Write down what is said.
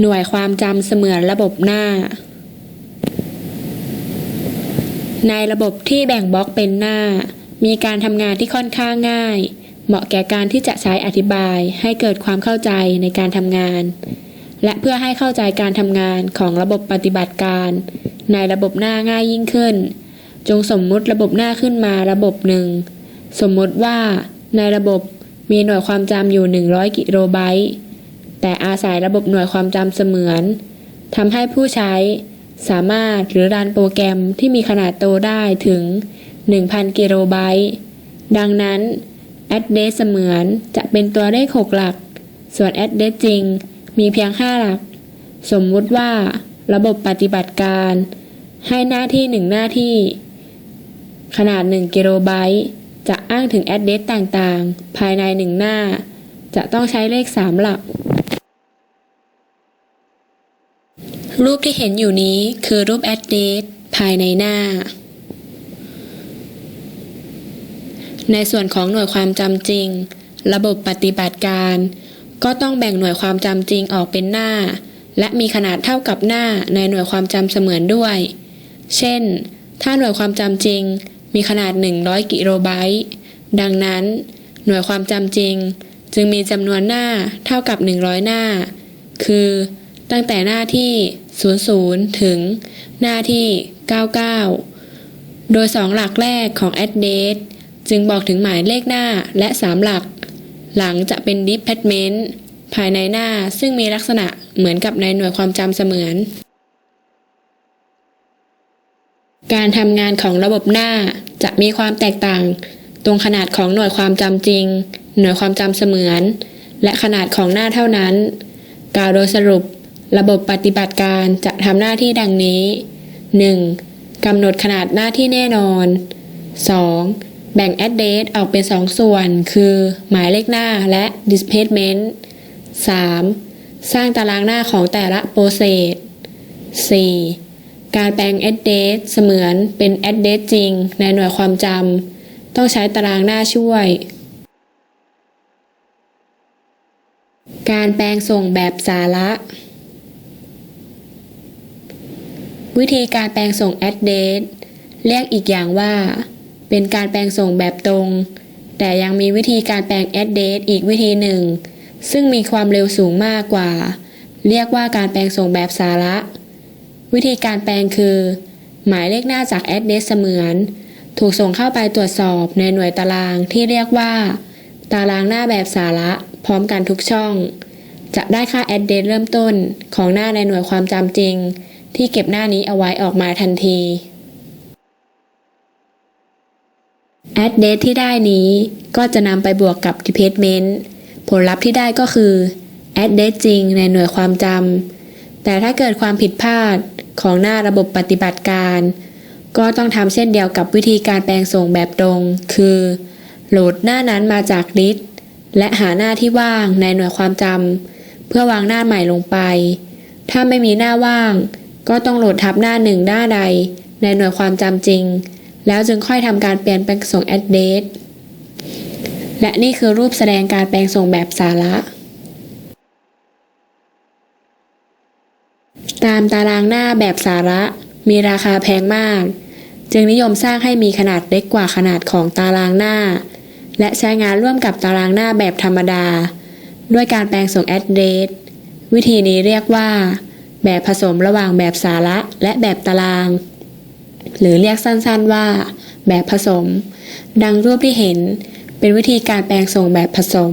หน่วยความจำเสมือนระบบหน้า ในระบบที่แบ่งบล็อกเป็นหน้า มีการทำงานที่ค่อนข้างง่าย เหมาะแก่การที่จะใช้อธิบายให้เกิดความเข้าใจในการทำงาน และเพื่อให้เข้าใจการทำงานของระบบปฏิบัติการ ในระบบหน้าง่ายยิ่งขึ้น จงสมมุติระบบหน้าขึ้นมาระบบหนึ่ง สมมติว่า ในระบบมีหน่วยความจำอยู่ 100 กิโลไบต์ แต่อาศัยระบบหน่วยความจำเสมือนทำให้ผู้ใช้สามารถหรือรันโปรแกรมที่มีขนาดโตได้ถึง 1,000 กิโลไบต์ดังนั้น address เสมือนจะเป็นตัวเลข 6 หลัก ส่วน address จริงมีเพียง 5 หลัก สมมุติว่า ระบบปฏิบัติการ ให้หน้าที่ 1 หน้าที่ ขนาด 1 กิโลไบต์จะอ้างถึง address ต่างๆ ภายใน 1 หน้า จะต้องใช้เลข 3 หลัก รูปที่เห็นอยู่นี้คือรูป address ภายในหน้า ในส่วนของหน่วยความจำจริง ระบบปฏิบัติการ ก็ต้องแบ่งหน่วยความจำจริงออกเป็นหน้า และมีขนาดเท่ากับหน้าในหน่วยความจำเสมือนด้วย เช่น ถ้าหน่วยความจำจริงมีขนาด 100 กิโลไบต์ดังนั้น หน่วยความจำจริง จึงมีจำนวนหน้าเท่ากับ 100 หน้า คือตั้งแต่หน้าที่ 00 ถึง หน้าที่ 99 โดย 2 หลักแรกของ address จึงบอกถึงหมายเลขหน้าและ 3 หลัก หลังจะเป็น department ภายในหน้าซึ่งมีลักษณะเหมือนกับในหน่วยความจำเสมือน การทำงานของระบบหน้าจะมีความแตกต่าง ตรงขนาดของหน่วยความจำจริง หน่วยความจำเสมือน และขนาดของหน้าเท่านั้น กล่าวโดยสรุป ระบบปฏิบัติการจะทำหน้าที่ดังนี้ 1. กำหนดขนาดหน้าที่แน่นอน 2. แบ่ง address ออกเป็น 2 ส่วน คือ หมายเลขหน้าและ displacement 3. สร้างตารางหน้าของแต่ละโปรเซส 4. การแปลง address เสมือนเป็น address จริง ในหน่วยความจำต้องใช้ตารางหน้าช่วย การแปลงส่งแบบสาระ วิธีการแปลงส่ง address เรียกอีกอย่างว่า เป็นการแปลงส่งแบบตรง แต่ยังมีวิธีการแปลง address อีกวิธีหนึ่ง ซึ่งมีความเร็วสูงมากกว่า เรียกว่าการแปลงส่งแบบสาระ วิธีการแปลงคือ หมายเลขหน้าจาก address เสมือน ถูกส่งเข้าไปตรวจสอบในหน่วยตารางที่เรียกว่า ตารางหน้าแบบสาระพร้อมกันทุกช่อง จะได้ค่า address เริ่มต้นของหน้าในหน่วยความจำจริง ที่เก็บหน้านี้เอาไว้ออกมาทันที address ที่ได้นี้ก็จะนำไปบวกกับ department ผลลัพธ์ที่ได้ก็คือ address จริงในหน่วยความจำแต่ถ้าเกิดความผิดพลาดของหน้าระบบปฏิบัติการ ก็ต้องทำเช่นเดียวกับวิธีการแปลงส่งแบบตรง คือ โหลดหน้านั้นมาจากลิสต์และหาหน้าที่ว่างในหน่วยความจำเพื่อวางหน้าใหม่ลงไป ถ้าไม่มีหน้าว่าง ก็ต้องโหลดทับหน้าหนึ่งหน้าใด ในหน่วยความจำจริง แล้วจึงค่อยทำการเปลี่ยนแปลงส่ง address และนี่คือรูปแสดงการแปลงส่งแบบสาระ ตามตารางหน้าแบบสาระ มีราคาแพงมาก จึงนิยมสร้างให้มีขนาดเล็กกว่าขนาดของตารางหน้า และใช้งานร่วมกับตารางหน้าแบบธรรมดา ด้วยการแปลงส่ง address วิธีนี้เรียกว่า แบบผสมระหว่างแบบสาระและแบบตาราง หรือเรียกสั้นๆว่า แบบผสม ดังรูปที่เห็นเป็นวิธีการแปลงส่งแบบผสม